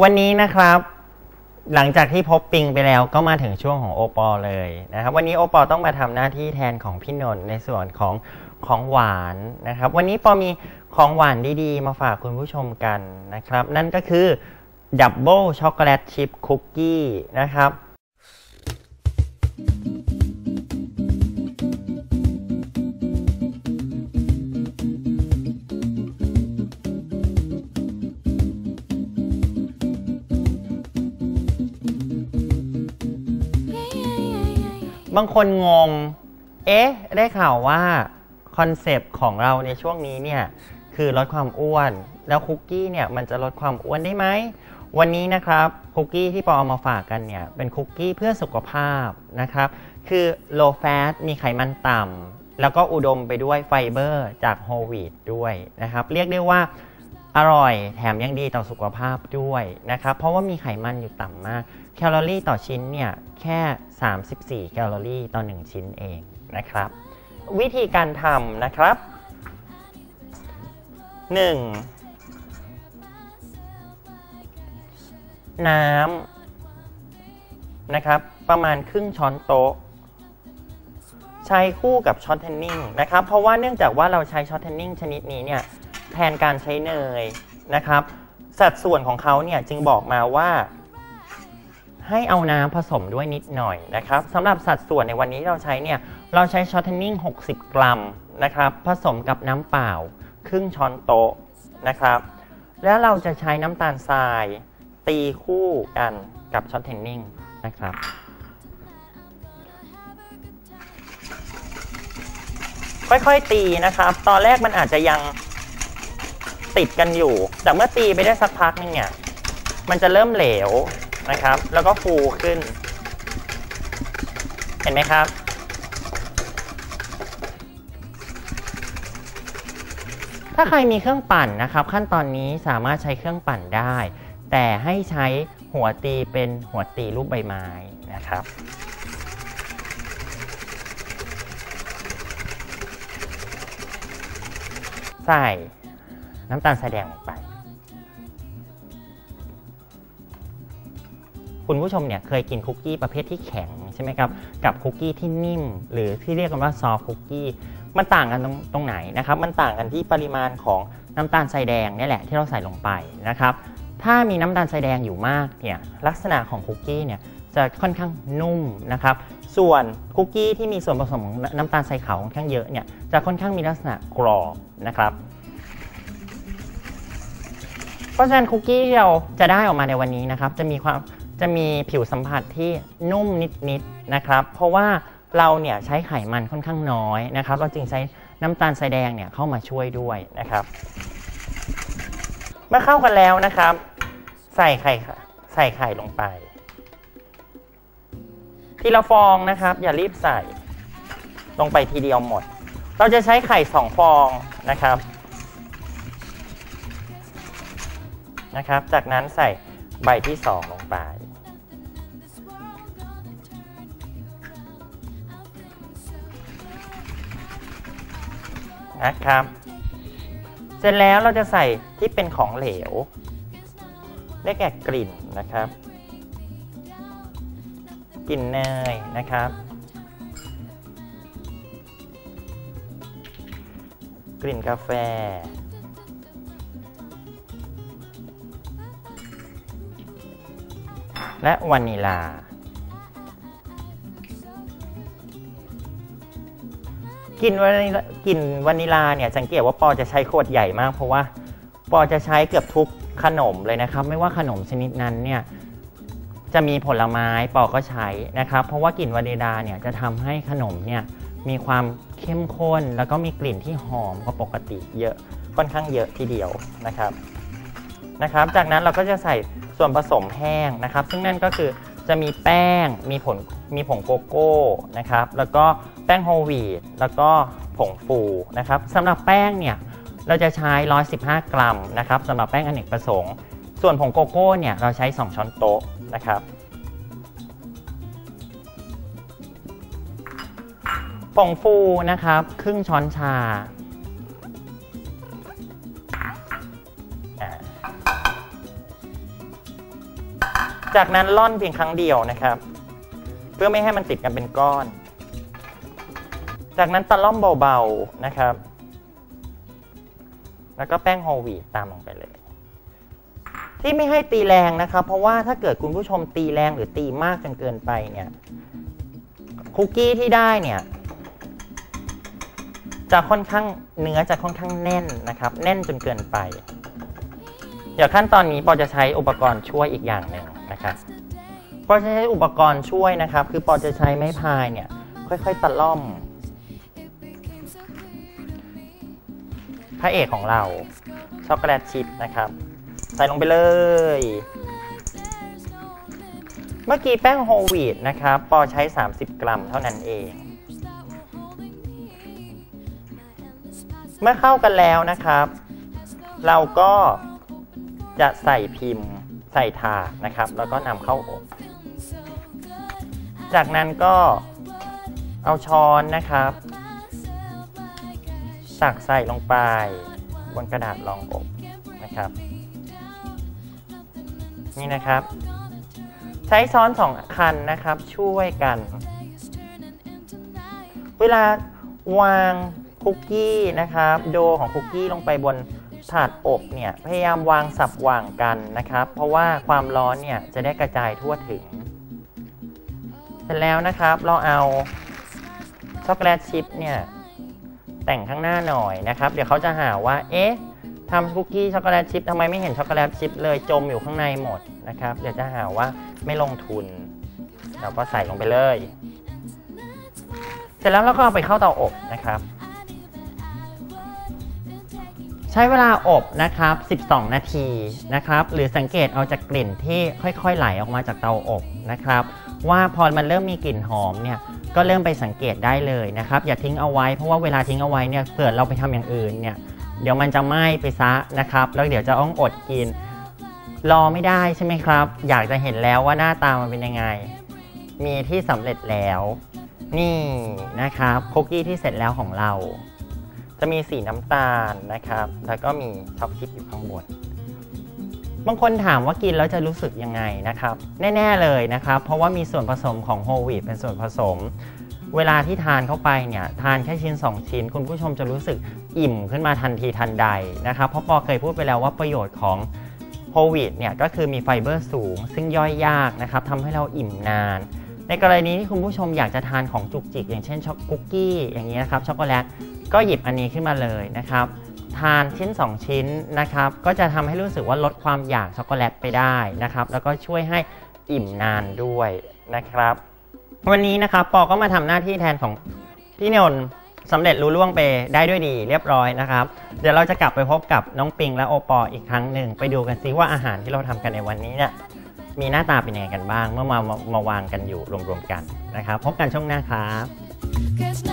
วันนี้นะครับ หลังจากที่พบปิงไปแล้วก็มาถึงช่วงของโอปอลเลยนะครับ วันนี้โอปอลต้องมาทำหน้าที่แทนของพี่นนท์ในส่วนของของหวานนะครับ วันนี้ปอมีของหวานดีๆ มาฝากคุณผู้ชมกันนะครับ นั่นก็คือดับเบิลช็อกโกแลตชิพคุกกี้นะครับ บางคนงง เอ๊ะ ได้ข่าวว่าคอนเซปต์ของเราในช่วงนี้เนี่ยคือลดความอ้วน แล้วคุกกี้เนี่ยมันจะลดความอ้วนได้ไหม วันนี้นะครับคุกกี้ที่ปอเอามาฝากกันเนี่ยเป็นคุกกี้เพื่อสุขภาพนะครับ คือ low fat มีไขมันต่ำแล้วก็อุดมไปด้วยไฟเบอร์จากโฮลวีตด้วยนะครับ เรียกได้ว่าอร่อยแถมยังดีต่อสุขภาพด้วยนะครับ เพราะว่ามีไขมันอยู่ต่ำมาก แคลอรี่ต่อชิ้นเนี่ยแค่ 34 แคลอรี่ต่อ 1 ชิ้นเองนะครับ วิธีการทำนะครับ 1. น้ำนะครับ ประมาณครึ่งช้อนโต๊ะ ใช้คู่กับช็อตเทนนิ่งนะครับ เพราะว่าเนื่องจากว่าเราใช้ช็อตเทนนิ่งชนิดนี้เนี่ยแทนการใช้เนยนะครับ สัดส่วนของเขาเนี่ยจึงบอกมาว่า ให้เอาน้ำผสมด้วยนิดหน่อยนะครับสำหรับสัดส่วนในวันนี้เราใช้เนี่ยเราใช้ช็อตเทนนิ่ง 60 กรัมนะครับผสมกับน้ำเปล่า ครึ่งช้อนโต๊ะนะครับ แล้วเราจะใช้น้ำตาลทราย ตีคู่กันกับช็อตเทนนิ่งนะครับค่อยๆตีนะครับ ตอนแรกมันอาจจะยังติดกันอยู่ แต่เมื่อตีไปได้สักพักนึงเนี่ย มันจะเริ่มเหลว นะครับ แล้วก็ฟูขึ้น เห็นไหมครับ ถ้าใครมีเครื่องปั่นนะครับ ขั้นตอนนี้สามารถใช้เครื่องปั่นได้ แต่ให้ใช้หัวตีเป็นหัวตีรูปใบไม้นะครับใส่น้ำตาลทรายแดงลงไป คุณผู้ชมเนี่ยเคยกินคุกกี้ประเภทที่แข็งใช่ไหมครับกับคุกกี้ที่นิ่ม หรือที่เรียกกันว่าซอฟคุกกี้มันต่างกันตรงตรงไหนนะครับ มันต่างกันที่ปริมาณของน้ำตาลทรายแดงนี่แหละที่เราใส่ลงไปนะครับ ถ้ามีน้ำตาลทรายแดงอยู่มากเนี่ยลักษณะของคุกกี้เนี่ยจะค่อนข้างนุ่มนะครับ ส่วนคุกกี้ที่มีส่วนผสมของน้ำตาลทรายขาวค่อนข้างเยอะเนี่ยจะค่อนข้างมีลักษณะกรอบนะครับ เพราะฉะนั้นคุกกี้ที่เราจะได้ออกมาในวันนี้นะครับ จะมีความ จะมีผิวสัมผัสที่นุ่มนิดๆนะครับ เพราะว่าเราเนี่ยใช้ไขมันค่อนข้างน้อยนะครับ เราจึงใช้น้ำตาลทรายแดงเนี่ยเข้ามาช่วยด้วยนะครับ เมื่อเข้ากันแล้วนะครับ ใส่ไข่ใส่ไข่ลงไปทีละฟองนะครับ อย่ารีบใส่ลงไปทีเดียวหมด เราจะใช้ไข่สองฟองนะครับนะครับ จากนั้นใส่ใบที่ 2 ลงไป นะครับ เสร็จแล้วเราจะใส่ที่เป็นของเหลว ได้แก่กลิ่นนะครับ กลิ่นเนยนะครับ กลิ่นกาแฟและวานิลา กลิ่นวานิลากลิ่นวานิลาเนี่ยสังเกตว่าปอจะใช้ขวดใหญ่มาก เพราะว่าปอจะใช้เกือบทุกขนมเลยนะครับ ไม่ว่าขนมชนิดนั้นเนี่ยจะมีผลไม้ปอก็ใช้นะครับ เพราะว่ากลิ่นวานิลาเนี่ยจะทำให้ขนมเนี่ยมีความเข้มข้น แล้วก็มีกลิ่นที่หอมกว่าปกติเยอะค่อนข้างเยอะทีเดียวนะครับนะครับ จากนั้นเราก็จะใส่ส่วนผสมแห้งนะครับ ซึ่งนั่นก็คือจะมีแป้งมีผลมีผงโกโก้นะครับ แล้วก็ แป้งโฮลวีตแล้วก็ผงฟูนะครับสำหรับแป้งเนี่ยเราจะใช้ 115 กรัมนะครับสำหรับแป้งอเนกประสงค์ ส่วนผงโกโก้เนี่ยเราใช้ 2 ช้อนโต๊ะนะครับผงฟูนะครับครึ่งช้อนชาอ่าจากนั้นล่อนเพียงครั้งเดียวนะครับ เพื่อไม่ให้มันติดกันเป็นก้อน จากนั้นตะล่อมเบาๆนะครับ แล้วก็แป้งโฮลวีตตามลงไปเลย ที่ไม่ให้ตีแรงนะครับ เพราะว่าถ้าเกิดคุณผู้ชมตีแรงหรือตีมากจนเกินไปเนี่ยคุกกี้ที่ได้เนี่ยจะค่อนข้างเนื้อจะค่อนข้างแน่นนะครับ แน่นจนเกินไป เดี๋ยวขั้นตอนนี้ปอจะใช้อุปกรณ์ช่วยอีกอย่างหนึ่งนะครับปอจะใช้อุปกรณ์ช่วยนะครับ คือปอจะใช้ไม้พายเนี่ย ค่อยๆตะล่อม พระเอกของเรา ช็อกโกแลตชิพนะครับ ใส่ลงไปเลย เมื่อกี้แป้งโฮลวีตนะครับ ปอใช้ 30 กรัมเท่านั้นเอง เมื่อเข้ากันแล้วนะครับ เราก็จะใส่พิมพ์ใส่ถาดนะครับ แล้วก็นำเข้าอบจากนั้นก็เอาช้อนนะครับ ตักใส่ลงไป บนกระดาษรองอบนะครับ นี่นะครับ ใช้ช้อนสองคันนะครับช่วยกัน เวลาวางคุกกี้นะครับ โดของคุกกี้ลงไปบนถาดอบเนี่ยพยายามวางสับว่างกันนะครับ เพราะว่าความร้อนเนี่ยจะได้กระจายทั่วถึง เสร็จแล้วนะครับเราเอาช็อกโกแลตชิพเนี่ย แต่งข้างหน้าหน่อยนะครับ เดี๋ยวเขาจะหาว่า เอ๊ะทำคุกกี้ช็อกโกแลตชิพทำไมไม่เห็นช็อกโกแลตชิพเลยจมอยู่ข้างในหมดนะครับ เดี๋ยวจะหาว่าไม่ลงทุน เราก็ใส่ลงไปเลย เสร็จแล้วเราก็เอาไปเข้าเตาอบนะครับ ใช้เวลาอบนะครับ 12 นาทีนะครับ หรือสังเกตเอาจากกลิ่นที่ค่อยๆไหลออกมาจากเตาอบนะครับ ว่าพอมันเริ่มมีกลิ่นหอมเนี่ย ก็เริ่มไปสังเกตได้เลยนะครับ อย่าทิ้งเอาไว้เพราะว่าเวลาทิ้งเอาไว้เนี่ยเผื่อเราไปทำอย่างอื่นเนี่ยเดี๋ยวมันจะไหม้ไปซะนะครับ แล้วเดี๋ยวจะต้องอดกิน รอไม่ได้ใช่ไหมครับ อยากจะเห็นแล้วว่าหน้าตามันเป็นยังไง มีที่สำเร็จแล้ว นี่นะครับคุกกี้ที่เสร็จแล้วของเรา จะมีสีน้ำตาลนะครับ แล้วก็มีช็อกชิพอยู่ข้างบน บางคนถามว่ากินแล้วจะรู้สึกยังไงนะครับ แน่ ๆเลยนะครับ เพราะว่ามีส่วนผสมของโฮลวีตเป็นส่วนผสม เวลาที่ทานเข้าไปเนี่ยทานแค่ชิ้น 2 ชิ้น คุณผู้ชมจะรู้สึกอิ่มขึ้นมาทันทีทันใดนะครับ เพราะปอเคยพูดไปแล้วว่าประโยชน์ของโฮลวีตเนี่ยก็คือมีไฟเบอร์สูง ซึ่งย่อยยากนะครับทำให้เราอิ่มนาน ในกรณีที่คุณผู้ชมอยากจะทานของจุกจิก อย่างเช่นช็อกคุกกี้อย่างนี้นะครับช็อกโกแลตก็หยิบอันนี้ขึ้นมาเลยนะครับ ทานชิ้น 2 ชิ้นนะครับ ก็จะทำให้รู้สึกว่าลดความอยากช็อกโกแลตไปได้นะครับ แล้วก็ช่วยให้อิ่มนานด้วยนะครับ วันนี้นะครับปอก็มาทำหน้าที่แทนของพี่นนท์สำเร็จรู้ล่วงไปได้ด้วยดีเรียบร้อยนะครับ เดี๋ยวเราจะกลับไปพบกับน้องปิงและโอปออีกครั้งหนึ่ง ไปดูกันซิว่าอาหารที่เราทำกันในวันนี้เนี่ยมีหน้าตาเป็นยังไงกันบ้าง เมื่อมามามาวางกันอยู่รวมๆกันนะครับ พบกันช่วงหน้าครับ